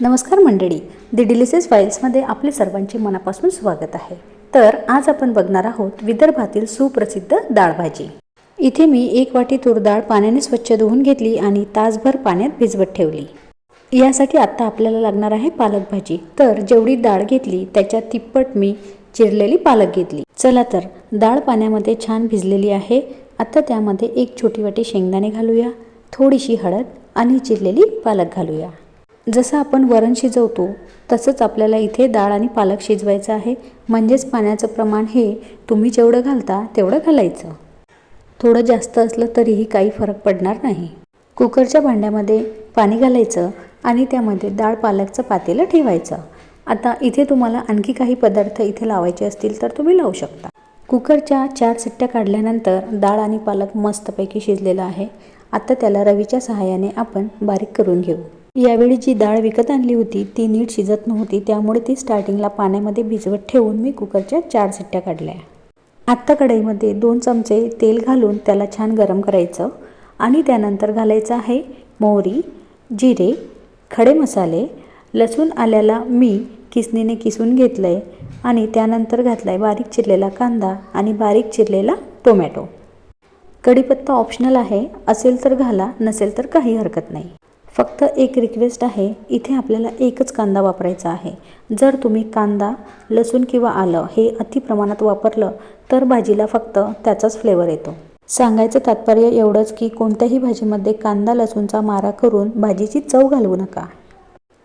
नमस्कार मंडळी. दि डिलिसेस फाईल्समध्ये आपले सर्वांचे मनापासून स्वागत आहे. तर आज आपण बघणार आहोत विदर्भातील सुप्रसिद्ध डाळभाजी. इथे मी एक वाटी तूर डाळ पाण्याने स्वच्छ धुवून घेतली आणि तासभर पाण्यात भिजवत ठेवली. यासाठी आत्ता आपल्याला लागणार आहे पालक भाजी तर जेवढी डाळ घेतली त्याच्या तिप्पट मी चिरलेली पालक घेतली. चला तर डाळ पाण्यामध्ये छान भिजलेली आहे. आता त्यामध्ये एक छोटी वाटी शेंगदाणे घालूया थोडीशी हळद आणि चिरलेली पालक घालूया. जसं आपण वरण शिजवतो तसंच आपल्याला इथे डाळ आणि पालक शिजवायचं आहे. म्हणजेच पाण्याचं प्रमाण हे तुम्ही जेवढं घालता तेवढं घालायचं. थोडं जास्त असलं तरीही काही फरक पडणार नाही. कुकरच्या भांड्यामध्ये पाणी घालायचं आणि त्यामध्ये डाळ पालकचं पातेलं ठेवायचं. आता इथे तुम्हाला आणखी काही पदार्थ इथे लावायचे असतील तर तुम्ही लावू शकता. कुकरच्या चार सिट्ट्या काढल्यानंतर डाळ आणि पालक मस्तपैकी शिजलेला आहे. आता त्याला रवीच्या सहाय्याने आपण बारीक करून घेऊ. यावेळी जी डाळ विकत आणली होती ती नीट शिजत नव्हती. त्यामुळे ती स्टार्टिंगला पाण्यामध्ये भिजवत ठेवून मी कुकरच्या चार सिट्ट्या काढल्या. आत्ता कढईमध्ये दोन चमचे तेल घालून त्याला छान गरम करायचं आणि त्यानंतर घालायचं आहे मोहरी जिरे खडे मसाले लसूण आल्याला मी किसणीने किसून घेतलं आहे आणि त्यानंतर घातला आहे बारीक चिरलेला कांदा आणि बारीक चिरलेला टोमॅटो. कढीपत्ता ऑप्शनल आहे असेल तर घाला नसेल तर काही हरकत नाही. फक्त एक रिक्वेस्ट आहे इथे आपल्याला एकच कांदा वापरायचा आहे. जर तुम्ही कांदा लसूण किंवा आलं हे अति प्रमाणात वापरलं तर भाजीला फक्त त्याचाच फ्लेवर येतो. सांगायचं तात्पर्य एवढंच की कोणत्याही भाजीमध्ये कांदा लसूणचा मारा करून भाजीची चव घालवू नका.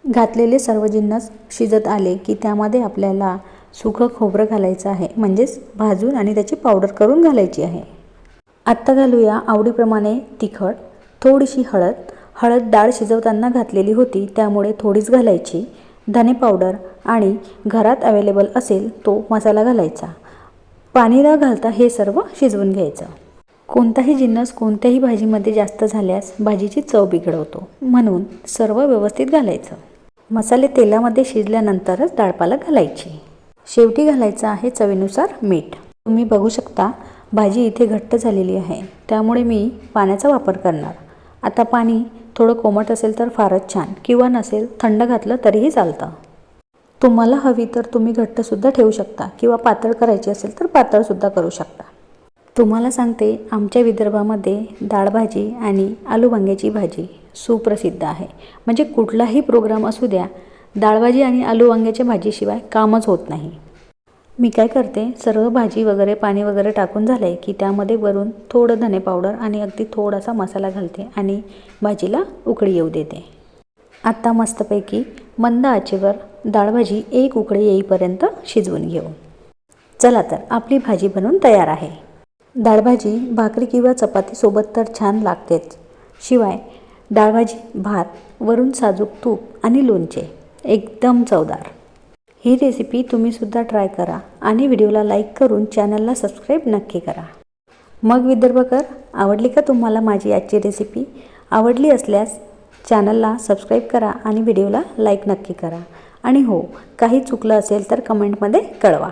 घातलेले सर्व जिन्नस शिजत आले की त्यामध्ये आपल्याला सुखं खोबरं घालायचं आहे म्हणजेच भाजून आणि त्याची पावडर करून घालायची आहे. आत्ता घालूया आवडीप्रमाणे तिखट थोडीशी हळद हळद डाळ शिजवताना घातलेली होती त्यामुळे थोडीच घालायची. धने पावडर आणि घरात अवेलेबल असेल तो मसाला घालायचा. पाणी न घालता हे सर्व शिजवून घ्यायचं. कोणताही जिन्नस कोणत्याही भाजीमध्ये जास्त झाल्यास भाजीची चव बिघडवतो. म्हणून सर्व व्यवस्थित घालायचं. मसाले तेलामध्ये शिजल्यानंतरच डाळपालक घालायची. शेवटी घालायचं आहे चवीनुसार मीठ. तुम्ही बघू शकता भाजी इथे घट्ट झालेली आहे. त्यामुळे मी पाण्याचा वापर करणार. आता पाणी थोडं कोमट असेल तर फारच छान. किंवा नसेल थंड घातलं तरीही चालतं. तुम्हाला हवी तर तुम्ही घट्टसुद्धा ठेवू शकता. किंवा पातळ करायची असेल तर पातळसुद्धा करू शकता. तुम्हाला सांगते आमच्या विदर्भामध्ये डाळभाजी आणि आलू वांग्याची भाजी सुप्रसिद्ध आहे. म्हणजे कुठलाही प्रोग्राम असू द्या डाळभाजी आणि आलू वांग्याच्या भाजीशिवाय कामच होत नाही. मी काय करते सर्व भाजी वगैरे पाणी वगैरे टाकून झालं आहे की त्यामध्ये वरून थोडं धने पावडर आणि अगदी थोडासा मसाला घालते आणि भाजीला उकळी येऊ देते. आत्ता मस्तपैकी मंद आचेवर डाळभाजी एक उकळी येईपर्यंत शिजवून घेऊ. चला तर आपली भाजी बनवून तयार आहे. डाळभाजी भाकरी किंवा चपातीसोबत तर छान लागतेच. शिवाय डाळभाजी भात वरून साजूक तूप आणि लोणचे एकदम चवदार. ही रेसिपी तुम्हीसुद्धा ट्राय करा आणि व्हिडिओला लाईक करून चॅनलला सबस्क्राईब नक्की करा. मग विदर्भकर आवडली का तुम्हाला माझी आजची रेसिपी आवडली असल्यास चॅनलला सबस्क्राईब करा आणि व्हिडिओला लाईक नक्की करा. आणि हो काही चुकलं असेल तर कमेंटमध्ये कळवा.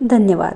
धन्यवाद.